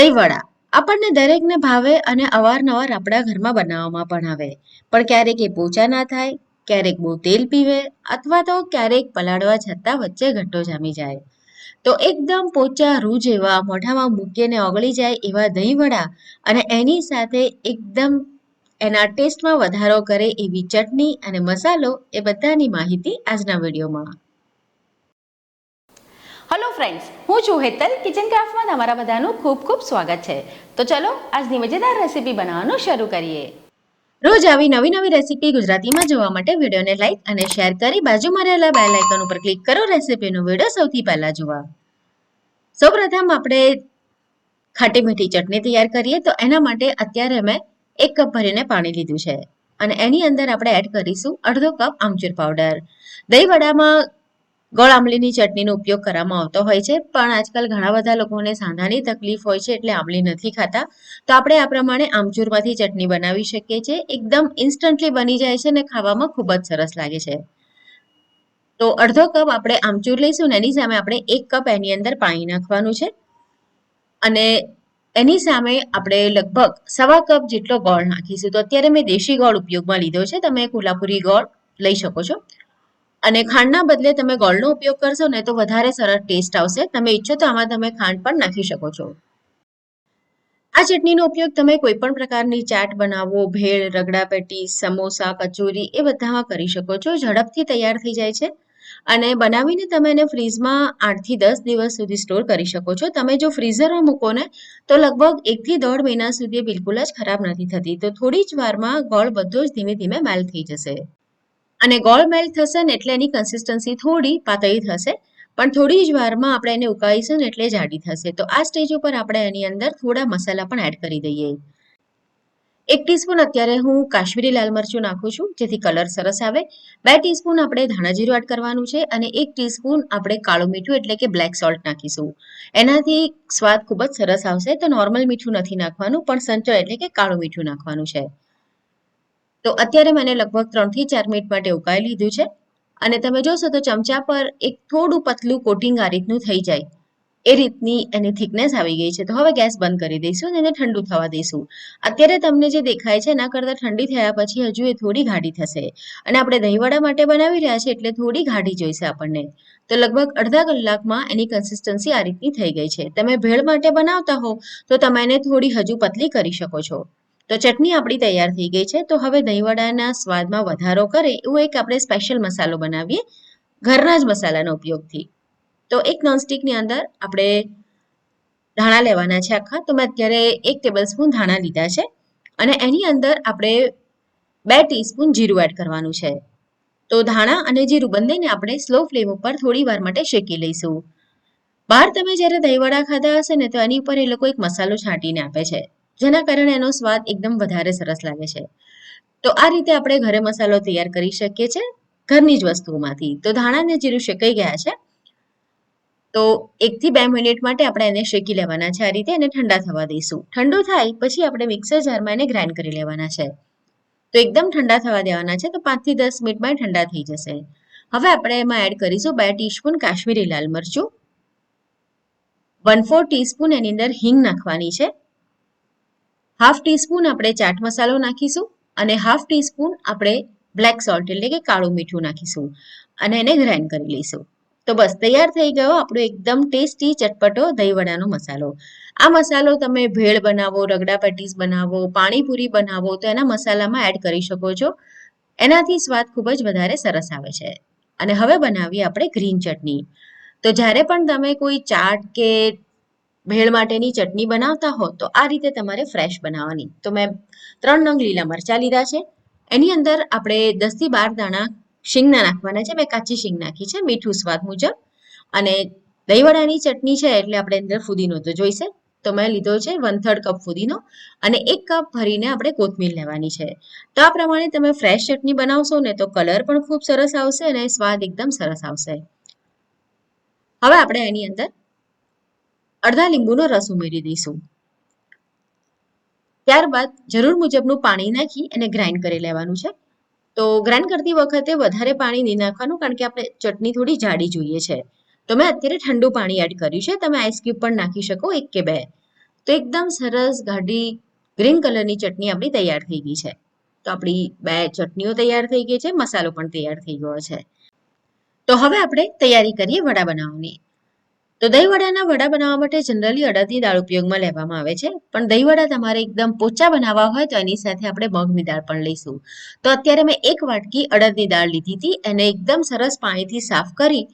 દહીંવડા. આપણને દરેકને ભાવે અને અવારનવાર આપણા ઘરમાં બનાવવામાં પણ આવે. પણ ક્યારેક એ પોચા ના થાય, ક્યારેક બહુ તેલ પીવે અથવા તો ક્યારેક પલાળવા છતાં વચ્ચે ઘટ્ટો જામી જાય. તો એકદમ પોચા રૂ જેવા મોઢામાં મૂકીને ઓગળી જાય એવા દહીંવડા અને એની સાથે એકદમ એના ટેસ્ટમાં વધારો કરે એવી ચટણી અને મસાલો એ બધાની માહિતી આજના વિડીયોમાં. હલો ફ્રેન્ડ્સ હું છું હેતલ કિચન ક્રાફ્ટમાં તમારા બધાનું ખૂબ ખૂબ સ્વાગત છે. તો ચલો, આજની મજેદાર રેસીપી બનાવવાનું શરૂ કરીએ. રોજ આવી નવી નવી રેસીપી ગુજરાતીમાં જોવા માટે વિડીયોને લાઈક અને શેર કરી બાજુમાં રહેલા બેલ આઇકન ઉપર ક્લિક કરો રેસીપીનો વીડિયો સૌથી પહેલા જોવા. સૌપ્રથમ આપણે ખાટી મીઠી ચટણી તૈયાર કરીએ, તો એના માટે અત્યારે મેં એક કપ ભરીને પાણી લીધું છે. અને એની અંદર આપણે એડ કરીશું અડધો કપ આમચૂર પાવડર દહીં વડામાં ગોળ આમલીની ચટણીનો ઉપયોગ કરવામાં આવતો હોય છે, પણ આજકાલ ઘણા બધા લોકોને સાંધાની તકલીફ હોય છે એટલે આંબલી નથી ખાતા. તો આપણે આ પ્રમાણે આમચૂરમાંથી ચટણી બનાવી શકીએ છીએ. એકદમ ઇન્સ્ટન્ટલી બની જાય છે અને ખાવામાં ખૂબ જ સરસ લાગે છે. તો અડધો કપ આપણે આમચૂર લઈશું ને એની સામે આપણે એક કપ એની અંદર પાણી નાખવાનું છે. અને એની સામે આપણે લગભગ સવા કપ જેટલો ગોળ નાખીશું. તો અત્યારે મેં દેશી ગોળ ઉપયોગમાં લીધો છે. તમે કોલ્હાપુરી ગોળ લઈ શકો છો. અને ખાંડના બદલે તમે ગોળનો ઉપયોગ કરશો ને તો વધારે સરસ ટેસ્ટ આવશે. તમે ઈચ્છો તો આમાં તમે ખાંડ પણ નાખી શકો છો. આ ચટણીનો ઉપયોગ તમે કોઈ પણ પ્રકારની ચાટ બનાવો, ભેળ, રગડા પેટી, સમોસા, કચોરી એ બધામાં કરી શકો છો. ઝડપથી તૈયાર થઈ જાય છે. અને બનાવીને તમે એને ફ્રીઝમાં આઠથી દસ દિવસ સુધી સ્ટોર કરી શકો છો. તમે જો ફ્રીઝરમાં મૂકો ને તો લગભગ એકથી દોઢ મહિના સુધી બિલકુલ જ ખરાબ નથી થતી. તો થોડી જ વારમાં ગોળ બધો જ ધીમે ધીમે મેલ્ટ થઈ જશે. અને ગોળ મેલ્ટ થશે ને એટલે એની કન્સિસ્ટન્સી થોડી પાતળી થશે, પણ થોડી જ વારમાં આપણે એને ઉકાળીશું ને એટલે જાડી થશે. તો આ સ્ટેજ ઉપર આપણે એની અંદર થોડા મસાલા પણ એડ કરી દઈએ. એક ટીસ્પૂન અત્યારે હું કાશ્મીરી લાલ મરચું નાખું છું, જેથી કલર સરસ આવે. બે ટીસ્પૂન આપણે ધાણા જીરું એડ કરવાનું છે અને એક ટીસ્પૂન આપણે કાળું મીઠું એટલે કે બ્લેક સોલ્ટ નાખીશું. એનાથી સ્વાદ ખૂબ જ સરસ આવશે. તો નોર્મલ મીઠું નથી નાખવાનું, પણ સંચળ એટલે કે કાળું મીઠું નાખવાનું છે. તો અત્યારે મને લગભગ ત્રણથી ચાર મિનિટ માટે ઉકાળી લીધું છે. અને તમે જોશો તો ચમચા પર એક થોડું પતલું કોટિંગ આ રીતનું થઈ જાય. એ રીતની એની થિકનેસ આવી ગઈ છે. તો હવે ગેસ બંધ કરી દઈશું અને એને ઠંડુ થવા દઈશું. અત્યારે તમને જે દેખાય છે એના કરતાં ઠંડી થયા પછી હજુ એ થોડી ગાઢી થશે. અને આપણે દહીંવડા માટે બનાવી રહ્યા છે એટલે થોડી ગાઢી જોઈશે આપણને. તો લગભગ અડધા કલાકમાં એની કન્સિસ્ટન્સી આ રીતની થઈ ગઈ છે. તમે ભેળ માટે બનાવતા હો તો તમે એને થોડી હજુ પતલી કરી શકો છો. તો ચટણી આપણી તૈયાર થઈ ગઈ છે. તો હવે દહીંવડાના સ્વાદમાં વધારો કરે એવું એક આપણે સ્પેશિયલ મસાલો બનાવીએ. ઘરના જ મસાલાના ઉપયોગથી. તો એક નોનસ્ટિકની અંદર આપણે ધાણા લેવાના છે આખા. તો મેં અત્યારે એક ટેબલ સ્પૂન ધાણા લીધા છે. અને એની અંદર આપણે બે ટીસ્પૂન જીરું એડ કરવાનું છે. તો ધાણા અને જીરું બંનેને આપણે સ્લો ફ્લેમ ઉપર થોડી વાર માટે શેકી લઈશું. બહાર તમે જ્યારે દહીંવડા ખાધા હશે ને તો એની ઉપર એ લોકો એક મસાલો છાંટીને આપે છે. જેના કારણે એનો સ્વાદ એકદમ વધારે સરસ લાગે છે. તો આ રીતે આપણે ઘરે મસાલો તૈયાર કરી શકીએ છીએ ઘરની જ વસ્તુઓમાંથી. તો ધાણા અને જીરું શેકાઈ ગયા છે. તો એકથી બે મિનિટ માટે આપણે એને શેકી લેવાના છે આ રીતે એને ઠંડા થવા દઈશું. ઠંડુ થાય પછી આપણે મિક્સર જારમાં એને ગ્રાઇન્ડ કરી લેવાના છે. તો એકદમ ઠંડા થવા દેવાના છે તો પાંચથી દસ મિનિટમાં ઠંડા થઈ જશે. હવે આપણે એમાં એડ કરીશું બે ટીસ્પૂન કાશ્મીરી લાલ મરચું. વન ફોર ટીસ્પૂન એની અંદર હિંગ નાખવાની છે. હાફ ટીસ્પૂન આપણે ચાટ મસાલો નાખીશું અને હાફ ટીસ્પૂન આપણે બ્લેક સોલ્ટ એટલે કે કાળું મીઠું નાખીશું અને એને ગ્રાઇન્ડ કરી લઈશું. તો બસ, તૈયાર થઈ ગયો આપણો એકદમ ટેસ્ટી ચટપટો દહીંવડાનો મસાલો. આ મસાલો તમે ભેળ બનાવો, રગડા પેટીસ બનાવો, પાણીપુરી બનાવો તો એના મસાલામાં એડ કરી શકો છો. એનાથી સ્વાદ ખૂબ જ વધારે સરસ આવે છે. અને હવે બનાવીએ આપણે ગ્રીન ચટણી. તો જ્યારે પણ તમે કોઈ ચાટ કે ભેળ માટેની ચટણી બનાવતા હો તો આ રીતે તમારે ફ્રેશ બનાવવાની. તો મેં ત્રણ નંગ લીલા મરચાં લીધા છે. એની અંદર આપણે દસથી બાર દાણા શીંગના નાખવાના છે. મેં કાચી શીંગ નાખી છે, મીઠું સ્વાદ મુજબ. અને દહીંવડાની ચટણી છે એટલે આપણે અંદર ફુદીનો તો જોઈશે. તો મેં લીધો છે વન થર્ડ કપ ફુદીનો અને એક કપ ભરીને આપણે કોથમીર લેવાની છે. તો આ પ્રમાણે તમે ફ્રેશ ચટણી બનાવશો ને તો કલર પણ ખૂબ સરસ આવશે અને સ્વાદ એકદમ સરસ આવશે. હવે આપણે એની અંદર અડધા લીંબુનો રસ ઉમેરી દઈશું. ત્યારબાદ જરૂર મુજબનું પાણી નાખી એને ગ્રાઇન્ડ કરી લેવાનું છે. તો ગ્રાઇન્ડ કરતી વખતે વધારે પાણી નહીં નાખવાનું કારણ કે આપણે ચટણી થોડી જાડી જોઈએ છે. તો મેં અત્યારે ઠંડુ પાણી એડ કર્યું છે. તમે આઈસ પણ નાખી શકો એક કે બે. તો એકદમ સરસ ગાઢી ગ્રીન કલરની ચટણી આપણી તૈયાર થઈ ગઈ છે. તો આપણી બે ચટણીઓ તૈયાર થઈ ગઈ છે. મસાલો પણ તૈયાર થઈ ગયો છે. તો હવે આપણે તૈયારી કરીએ વડા બનાવવાની. તો દહીંવડાના વડા બનાવવા માટે જનરલી અડદની દાળ ઉપયોગમાં લેવામાં આવે છે. પણ દહીંવડા તમારે એકદમ પોચા બનાવવા હોય તો એની સાથે આપણે મગની દાળ પણ લઈશું. તો અત્યારે મેં એક વાટકી અડદની દાળ લીધી હતી. એને એકદમ સરસ પાણીથી સાફ કરી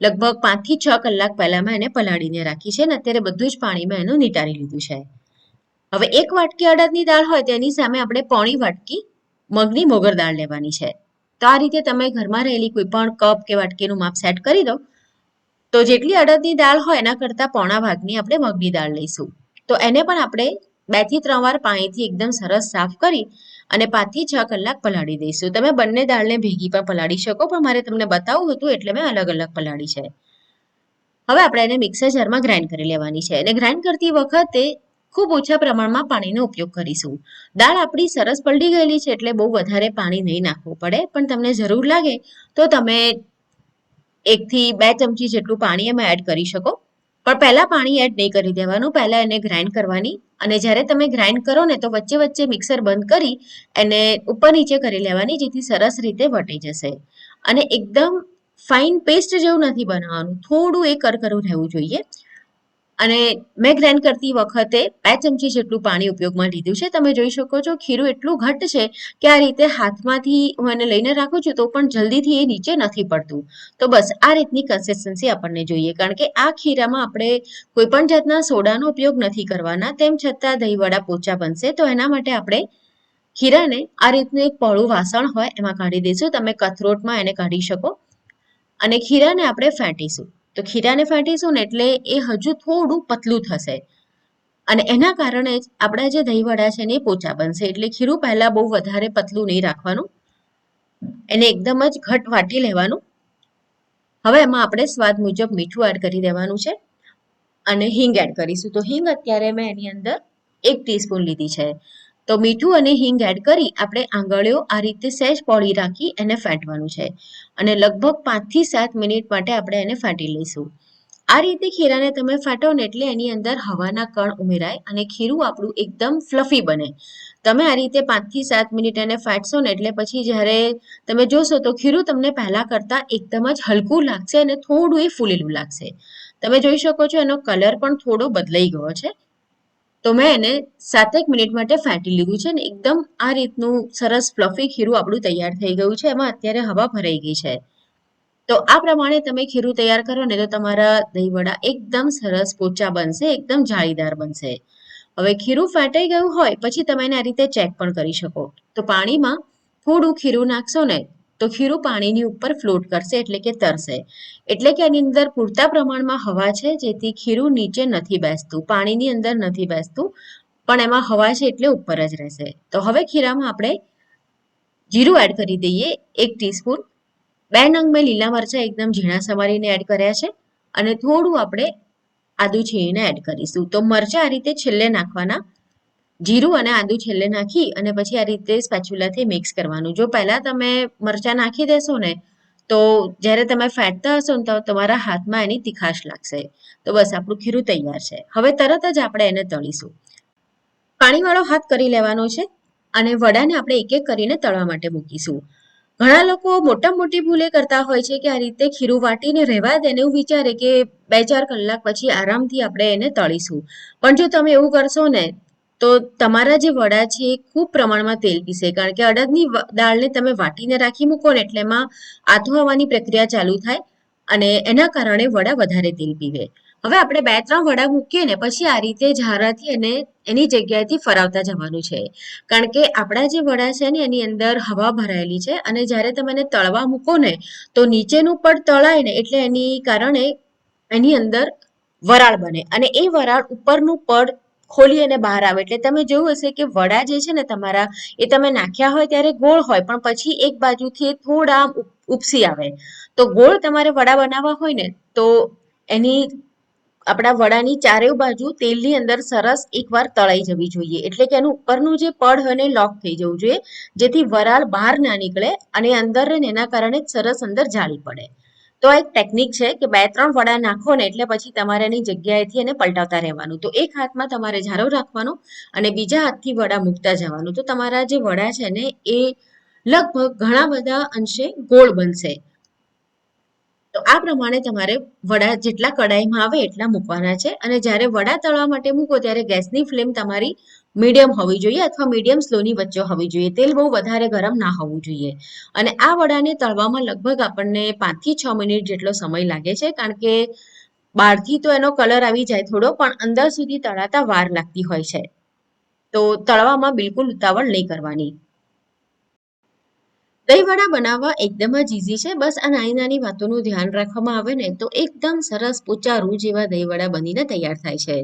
લગભગ પાંચથી છ કલાક પહેલાંમાં એને પલાળીને રાખી છે અને અત્યારે બધું જ પાણી મેં એનું નિતારી લીધું છે. હવે એક વાટકી અડદની દાળ હોય તેની સામે આપણે પોણી વાટકી મગની મોગર દાળ લેવાની છે. તો આ રીતે તમે ઘરમાં રહેલી કોઈ પણ કપ કે વાટકીનું માપ સેટ કરી દો. તો જેટલી અડદની દાળ હોય એના કરતાં પોણા ભાગની આપણે મગની દાળ લઈશું. તો એને પણ આપણે બેથી ત્રણ વાર પાણીથી એકદમ સરસ સાફ કરી અને પાંચથી છ કલાક પલાળી દઈશું. તમે બંને દાળને ભેગી પણ પલાળી શકો, પણ મારે તમને બતાવવું હતું એટલે મેં અલગ અલગ પલાળી છે. હવે આપણે એને મિક્સર જારમાં ગ્રાઇન્ડ કરી લેવાની છે. અને ગ્રાઇન્ડ કરતી વખતે ખૂબ ઓછા પ્રમાણમાં પાણીનો ઉપયોગ કરીશું. દાળ આપણી સરસ પલળી ગયેલી છે એટલે બહુ વધારે પાણી નહીં નાખવું પડે, પણ તમને જરૂર લાગે તો તમે એકથી બે ચમચી જેટલું પાણી એમાં એડ કરી શકો. પણ પહેલાં પાણી એડ નહીં કરી દેવાનું. પહેલાં એને ગ્રાઇન્ડ કરવાની. અને જ્યારે તમે ગ્રાઇન્ડ કરો ને, તો વચ્ચે વચ્ચે મિક્સર બંધ કરી એને ઉપર નીચે કરી લેવાની, જેથી સરસ રીતે વટી જશે. અને એકદમ ફાઇન પેસ્ટ જેવું નથી બનાવવાનું. થોડું એ કરકરું રહેવું જોઈએ. અને મેં ગ્રાઇન્ડ કરતી વખતે બે ચમચી જેટલું પાણી ઉપયોગમાં લીધું છે. તમે જોઈ શકો છો, ખીરું એટલું ઘટ્ટ છે કે આ રીતે હાથમાંથી હું એને લઈને રાખું છું તો પણ જલ્દીથી એ નીચે નથી પડતું. તો બસ આ રીતની કન્સિસ્ટન્સી આપણને જોઈએ. કારણ કે આ ખીરામાં આપણે કોઈ પણ જાતના સોડાનો ઉપયોગ નથી કરવાના. તેમ છતાં દહીંવડા પોચા બનશે તો એના માટે આપણે ખીરાને આ રીતનું એક પહોળું વાસણ હોય એમાં કાઢી દઈશું. તમે કથરોટમાં એને કાઢી શકો. અને ખીરાને આપણે ફેંટીશું. તો ખીરાને ફેંટીશું ને એટલે એ હજુ થોડું પતલું થશે. અને એના કારણે જ આપણા જે દહીંવડા છે એ પોચા બનશે. એટલે ખીરું પહેલાં બહુ વધારે પતલું નહીં રાખવાનું. એને એકદમ જ ઘટ વાટી લેવાનું. હવે એમાં આપણે સ્વાદ મુજબ મીઠું એડ કરી દેવાનું છે. અને હિંગ એડ કરીશું. તો હિંગ અત્યારે મેં એની અંદર એક ટીસ્પૂન લીધી છે. તો મીઠું અને હિંગ એડ કરી આપણે આંગળીઓ આ રીતે સહેજ પોળી રાખી એને ફેંટવાનું છે. અને લગભગ પાંચથી સાત મિનિટ માટે આપણે એને ફાટી લઈશું. આ રીતે ખીરાને તમે ફાટો ને એટલે એની અંદર હવાના કણ ઉમેરાય અને ખીરું આપણું એકદમ ફ્લફી બને. તમે આ રીતે પાંચથી સાત મિનિટ એને ફાટશો ને એટલે પછી જ્યારે તમે જોશો તો ખીરું તમને પહેલાં કરતાં એકદમ જ હલકું લાગશે અને થોડું એ ફૂલેલું લાગશે. તમે જોઈ શકો છો એનો કલર પણ થોડો બદલાઈ ગયો છે. તો મેં એને સાતેક મિનિટ માટે ફેંટી લીધું છે ને એકદમ આ રીતનું સરસ ફ્લફી ખીરું આપણું તૈયાર થઈ ગયું છે. એમાં અત્યારે હવા ભરાઈ ગઈ છે. તો આ પ્રમાણે તમે ખીરું તૈયાર કરો ને તો તમારા દહીંવડા એકદમ સરસ પોચા બનશે, એકદમ જાળીદાર બનશે. હવે ખીરું ફાટાઈ ગયું હોય પછી તમે એને આ રીતે ચેક પણ કરી શકો. તો પાણીમાં થોડું ખીરું નાખશો ને તો ખીરું પાણીની ઉપર ફ્લોટ કરશે એટલે કે તરશે. એટલે કે એની અંદર પૂરતા પ્રમાણમાં હવા છે, જેથી ખીરું નીચે નથી બેસતું, પાણીની અંદર નથી બેસતું, પણ એમાં હવા છે એટલે ઉપર જ રહેશે. તો હવે ખીરામાં આપણે જીરું એડ કરી દઈએ, એક ટીસ્પૂન. બે નંગ મેં લીલા મરચાં એકદમ ઝીણા સમારીને એડ કર્યા છે, અને થોડું આપણે આદુ છીણીને એડ કરીશું. તો મરચાં આ રીતે છેલ્લે નાખવાના. જીરું અને આદુ છેલ્લે નાખી અને પછી આ રીતે સ્પેચ્યુલાથી મિક્સ કરવાનું. જો પહેલાં તમે મરચાં નાખી દેશો ને તો જ્યારે તમે ફેંટતા હશો ને તો તમારા હાથમાં એની તીખાશ લાગશે. તો બસ, આપણું ખીરું તૈયાર છે. હવે તરત જ આપણે એને તળીશું. પાણીવાળો હાથ કરી લેવાનો છે અને વડાને આપણે એક એક કરીને તળવા માટે મૂકીશું. ઘણા લોકો મોટા મોટી ભૂલે કરતા હોય છે કે આ રીતે ખીરું વાટીને રહેવા દે એવું વિચારે કે બે ચાર કલાક પછી આરામથી આપણે એને તળીશું. પણ જો તમે એવું કરશો ને તો તમારા જે વડા છે એ ખૂબ પ્રમાણમાં તેલ પીશે કારણ કે અડદની દાળને તમે વાટીને રાખી મૂકો ને એટલે એમાં આથો આવવાની પ્રક્રિયા ચાલુ થાય અને એના કારણે વડા વધારે તેલ પીવે. હવે આપણે બે ત્રણ વડા મૂકીએ ને પછી આ રીતે ઝારાથી એને, એની જગ્યાએથી ફરાવતા જવાનું છે. કારણ કે આપણા જે વડા છે ને એની અંદર હવા ભરાયેલી છે અને જ્યારે તમે એને તળવા મૂકો ને તો નીચેનું પડ તળાય ને એટલે એની કારણે એની અંદર વરાળ બને. અને એ વરાળ ઉપરનું પડ ખોલી અને બહાર આવે. એટલે તમે જોયું હશે કે વડા જે છે ને તમારા, એ તમે નાખ્યા હોય ત્યારે ગોળ હોય, પણ પછી એક બાજુથી થોડા ઉપસી આવે. તો ગોળ તમારે વડા બનાવવા હોય ને, તો એની, આપણા વડાની ચારેય બાજુ તેલની અંદર સરસ એકવાર તળાઈ જવી જોઈએ. એટલે કે એનું ઉપરનું જે પડ હોય ને લોક થઈ જવું જોઈએ, જેથી વરાળ બહાર ના નીકળે અને અંદર એના કારણે સરસ અંદર જાળી પડે. તો એક ટેકનિક છે કે બે ત્રણ વડા નાખો ને એટલે પછી તમારે એની જગ્યાએથી એને પલટાવતા રહેવાનું. તો એક હાથમાં તમારે ઝારો રાખવાનો અને બીજા હાથથી વડા મૂકતા જવાનું. તો તમારા જે વડા છે ને, એ લગભગ ઘણા બધા અંશે ગોળ બનશે. તો આ પ્રમાણે તમારે વડા જેટલા કડાઈમાં આવે એટલા મૂકવાના છે. અને જ્યારે વડા તળવા માટે મૂકો, ત્યારે ગેસની ફ્લેમ તમારી મીડિયમ હોવી જોઈએ અથવા મીડિયમ સ્લોની વચ્ચે હોવી જોઈએ. તેલ બહુ વધારે ગરમ ના હોવું જોઈએ. અને આ વડાને તળવામાં લગભગ આપણને પાંચથી છ મિનિટ જેટલો સમય લાગે છે, કારણ કે બહારથી તો એનો કલર આવી જાય થોડો, પણ અંદર સુધી તળાતા વાર લાગતી હોય છે. તો તળવામાં બિલકુલ ઉતાવળ નહીં કરવાની. દહીંવડા બનાવવા એકદમ જ ઇઝી છે. બસ આ નાની નાની વાતોનું ધ્યાન રાખવામાં આવે ને તો એકદમ સરસ પોચા રૂ જેવા દહીંવડા બનીને તૈયાર થાય છે.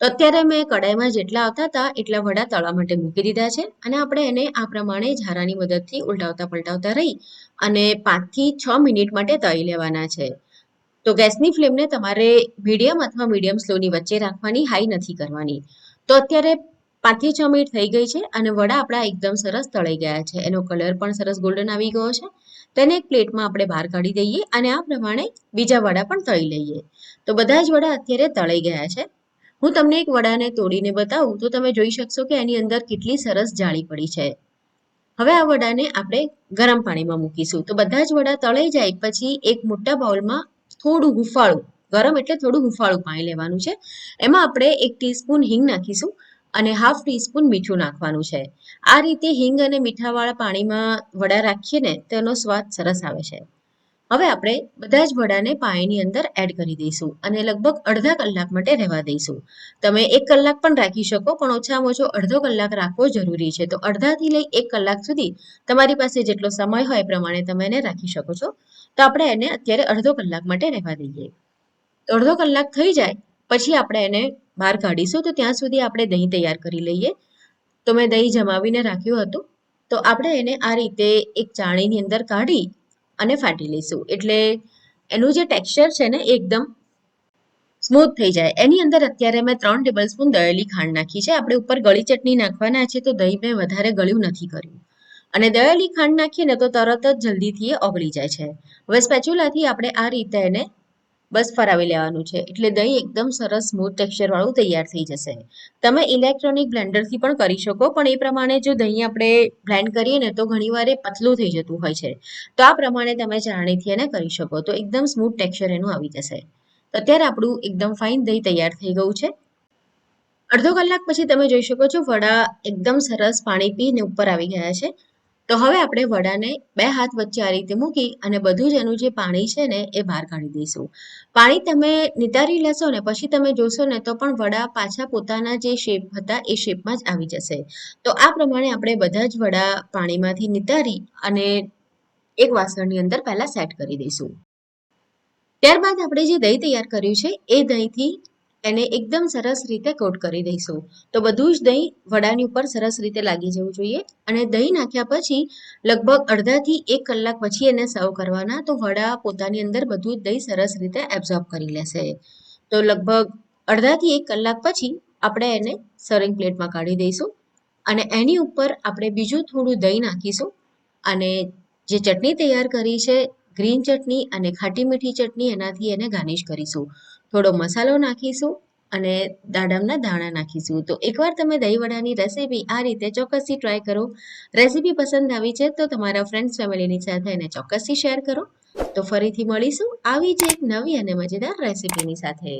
તો અત્યારે મેં કડાઈમાં જેટલા આવતા હતા, એટલા વડા તળવા માટે મૂકી દીધા છે અને આપણે એને આ પ્રમાણે ઝારાની મદદથી ઉલટાવતા પલટાવતા રહી અને પાંચથી છ મિનિટ માટે તળી લેવાના છે. તો ગેસની ફ્લેમને તમારે મીડિયમ અથવા મીડિયમ સ્લોની વચ્ચે રાખવાની, હાઈ નથી કરવાની. તો અત્યારે પાંચથી છ મિનિટ થઈ ગઈ છે અને વડા આપણા એકદમ સરસ તળાઈ ગયા છે. એનો કલર પણ સરસ ગોલ્ડન આવી ગયો છે. તેને એક પ્લેટમાં આપણે બહાર કાઢી દઈએ અને આ પ્રમાણે બીજા વડા પણ તળી લઈએ. તો બધા જ વડા અત્યારે તળાઈ ગયા છે. હું તમને એક વડાને તોડીને બતાવું, તો તમે જોઈ શકશો કે એની અંદર કેટલી સરસ જાળી પડી છે. હવે આ વડાને આપણે ગરમ પાણીમાં મૂકીશું. તો બધા જ વડા તળાઈ જાય, પછી એક મોટા બાઉલમાં થોડું હુંફાળું, ગરમ એટલે થોડું હુંફાળું પાણી લેવાનું છે. એમાં આપણે એક ટીસ્પૂન હિંગ નાખીશું અને હાફ ટીસ્પૂન મીઠું નાખવાનું છે. આ રીતે હિંગ અને મીઠાવાળા પાણીમાં વડા રાખીએ ને તેનો સ્વાદ સરસ આવે છે. હવે આપણે બધા જ વડાને પાણીની અંદર એડ કરી દઈશું અને લગભગ અડધા કલાક માટે રહેવા દઈશું. તમે એક કલાક પણ રાખી શકો, પણ ઓછામાં ઓછો અડધો કલાક રાખવો જરૂરી છે. તો અડધાથી લઈ એક કલાક સુધી તમારી પાસે જેટલો સમય હોય એ પ્રમાણે તમે એને રાખી શકો છો. તો આપણે એને અત્યારે અડધો કલાક માટે રહેવા દઈએ. અડધો કલાક થઈ જાય, પછી આપણે એને બહાર કાઢીશું. તો ત્યાં સુધી આપણે દહીં તૈયાર કરી લઈએ. તો મેં દહીં જમાવીને રાખ્યું હતું. તો આપણે એને આ રીતે એક ચાણીની અંદર કાઢી અને ફાટી લઈશું. એટલે એનું જે ટેક્સચર છે ને, એકદમ સ્મૂથ થઈ જાય. એની અંદર અત્યારે મેં ત્રણ ટેબલ સ્પૂન દળેલી ખાંડ નાખી છે. આપણે ઉપર ગળી ચટણી નાખવાના છે, તો દહીં મેં વધારે ગળ્યું નથી કર્યું. અને દળેલી ખાંડ નાખીએ ને, તો તરત જ જલ્દીથી એ ઓગળી જાય છે. હવે સ્પેચ્યુલાથી આપણે આ રીતે એને બસ ફરાવી લેવાનું છે. એટલે દહીં એકદમ સરસ સ્મૂથ ટેક્સચરવાળું તૈયાર થઈ જશે. તમે ઇલેક્ટ્રોનિક બ્લેન્ડરથી પણ કરી શકો, પણ એ પ્રમાણે જો દહીં આપણે બ્લેન્ડ કરીએ ને તો ઘણીવાર એ પતલું થઈ જતું હોય છે. તો આ પ્રમાણે તમે ચાળણીથી એને કરી શકો, તો એકદમ સ્મૂથ ટેક્સચર એનું આવી જશે. તો અત્યારે આપણું એકદમ ફાઇન દહીં તૈયાર થઈ ગયું છે. અડધો કલાક પછી તમે જોઈ શકો છો, વડા એકદમ સરસ પાણી પીને ઉપર આવી ગયા છે. તો હવે આપણે વડાને બે હાથ વચ્ચે આ રીતે મૂકી અને બધું જ એનું જે પાણી છે ને, એ બહાર કાઢી દઈશું. પાણી તમે નિતારી લેશો ને, પછી તમે જોશો ને, તો પણ વડા પાછા પોતાના જે શેપ હતા, એ શેપમાં જ આવી જશે. તો આ પ્રમાણે આપણે બધા જ વડા પાણીમાંથી નિતારી અને એક વાસણની અંદર પહેલાં સેટ કરી દઈશું. ત્યારબાદ આપણે જે દહીં તૈયાર કર્યું છે, એ દહીંથી એને એકદમ સરસ રીતે કોટ કરી દઈશું. તો બધું જ દહીં વડાની ઉપર સરસ રીતે લાગી જવું જોઈએ અને દહીં નાખ્યા પછી લગભગ અડધાથી એક કલાક પછી એને સર્વ કરવાના. તો વડા પોતાની અંદર બધું જ દહીં સરસ રીતે એબ્ઝોર્બ કરી લેશે. તો લગભગ અડધાથી એક કલાક પછી આપણે એને સર્વિંગ પ્લેટમાં કાઢી દઈશું અને એની ઉપર આપણે બીજું થોડું દહીં નાખીશું અને જે ચટણી તૈયાર કરી છે ગ્રીન ચટણી અને ખાટી મીઠી ચટણી એનાથી એને ગાર્નિશ કરીશું. થોડો મસાલો નાખીશું અને દાડમના દાણા નાખીશું. તો એકવાર તમે દહીં વડાની રેસીપી આ રીતે ચોક્કસથી ટ્રાય કરો. રેસીપી પસંદ આવી છે તો તમારા ફ્રેન્ડ્સ ફેમિલીની સાથે એને ચોક્કસથી શેર કરો. તો ફરીથી મળીશું આવી જ એક નવી અને મજેદાર રેસીપીની સાથે.